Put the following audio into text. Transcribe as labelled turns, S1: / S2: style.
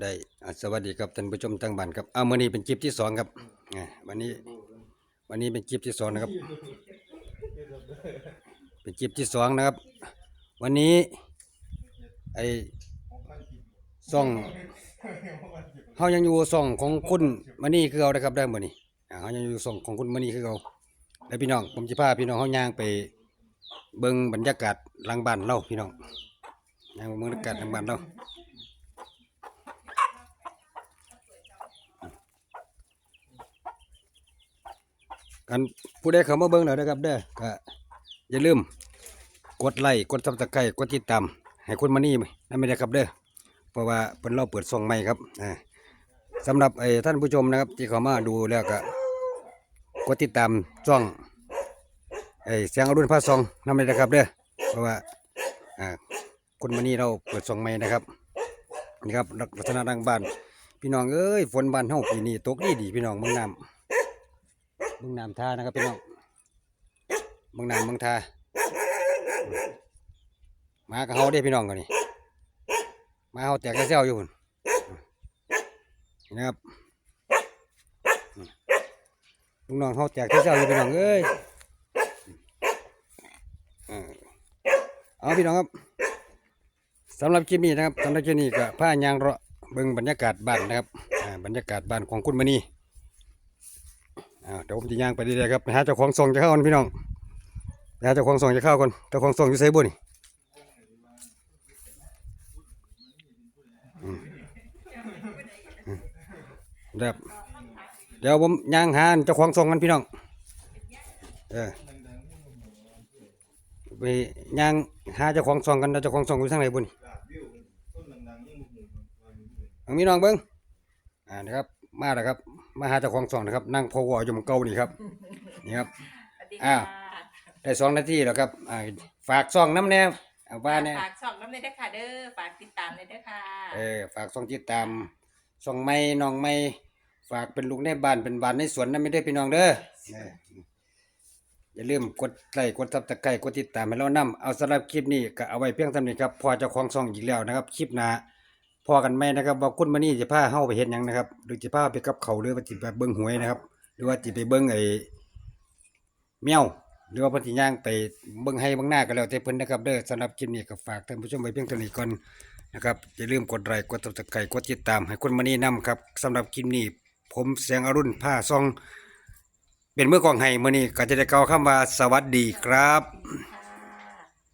S1: ได้อะสวัสดีครับท่านผู้ชมทางบ้านครับเอามื้อนี้เป็นคลิปที่สองครับอ่าวันนี้ วันนี้เป็นคลิปที่สองนะครับ เป็นคลิปที่สองนะครับ วันนี้ ไอ้ซ่องเฮายังอยู่ซ่องของคุณมานี่คือเอานะครับได้มื้อนี้อ่าเฮายังอยู่ซ่องของคุณมานี่คือเอาแล้วพี่น้องผมสิพาพี่น้องเฮาย่างไป เบิ่งบรรยากาศหลังบ้านเราพี่น้องย่างไปเบิ่งบรรยากาศหลังบ้านเรา กันผู้ใดเข้ามาเบิ่งแล้วนะครับ เด้อก็อย่าลืม กดไลค์กดซับสไครต์กดติดตามให้คุณมานี่นั่นไม่ได้ครับเด้อเพราะว่าเพิ่นเราเปิดช่องใหม่ครับอ่าสำหรับไอ้ท่านผู้ชมนะครับ ที่เข้ามาดูแล้วก็กดติดตามช่องไอ้เสียงอรุณพาซองนั่นไม่ได้ครับเด้อเพราะว่าอ่าคุณมานี่เราเปิดช่องใหม่นะครับนี่ครับลักษณะดังบ้านพี่น้องเอ้ยฝนบ้านเฮาปีนี้ตกดีดีพี่น้องเมืองน้ำ เมืองน้ำท่านะครับพี่น้องเมืองน้ำเมืองท่ามากับเฮาได้พี่น้องกันนี่มาเฮาแตกกระเซาอยู่พุ่นะครับลุงน้องเฮาแตกกระเซาอยู่พี่น้องเอ้ยเอาพี่น้องครับสำหรับคลิปนี้นะครับสำหรับคลิปนี้ก็ผ้ายางเราะเบิ่งบรรยากาศบ้านนะครับบรรยากาศบ้านของคุณมณี เดี๋ยวผมจะย่างไปเรื่อยๆครับไปหาเจ้าของส่งจะเข้ากันพี่น้องไปหาเจ้าของส่งจะเข้ากันเจ้าของส่งอยู่ไซบุนี่เดี๋ยวเดี๋ยวผมย่างหาเจ้าของส่งกันพี่น้อง เออไปย่างหาเจ้าของส่งกันเจ้าของส่งอยู่ทางไหนบุนี่พี่น้องเบิ้งอ่านะครับ มาแล้วครับ มาหาเจ้าของส่องนะครับ นั่งพอวออยู่หมองเก่านี่ครับนี่ครับ
S2: สวัสดี
S1: อ้า
S2: ค่ะ
S1: วได้สองนาทีแล้วครับอ่าฝากส่องน้ำแน่เอาบ้านเนี่ย
S2: ฝากช่องน้ำเลยด้วยค่ะเด้อฝากติดตามเลยด้วยค่ะ
S1: เออฝากส่องติดตามส่องไม้น้องไม้ฝากเป็นลูกในบ้านเป็นบ้านในสวนนั่นไม่ได้พี่น้องเด้อเอออย่าลืมกดไลค์กดซับสไครต์กดติดตามให้เรานํเอาสำหรับคลิปนี้ก็เอาไว้เพียงเท่านี้ครับพอเจ้าของส่องอีกแล้วนะครับ คลิปหน้า พอกันไหมนะครับว่าคุณมานี่จะพาเฮาไปเฮ็ดหยังนะครับ หรือจะพาไปกับเขาหรือว่าสิไปเบิ่งหวยนะครับ หรือว่าสิไปเบิ่งไอ้แมวหรือว่าพันธิย่างไปเบิ่งให้เบิ่งหน้าก็แล้วแต่เพิ่นนะครับเด้อสำหรับคลิปนี้ก็ฝากท่านผู้ชมไว้เพียงเท่านี้ก่อนนะครับอย่าลืมกดไลค์กดติดตามกดติดตาม ให้คนมานี่นํครับสำหรับคลิปนี้ ผมเสียงอรุณผ้าซอง เป็นเมื่อกองให้มื้อนี้ก็จะได้กล่าวคำว่าสวัสดีครับ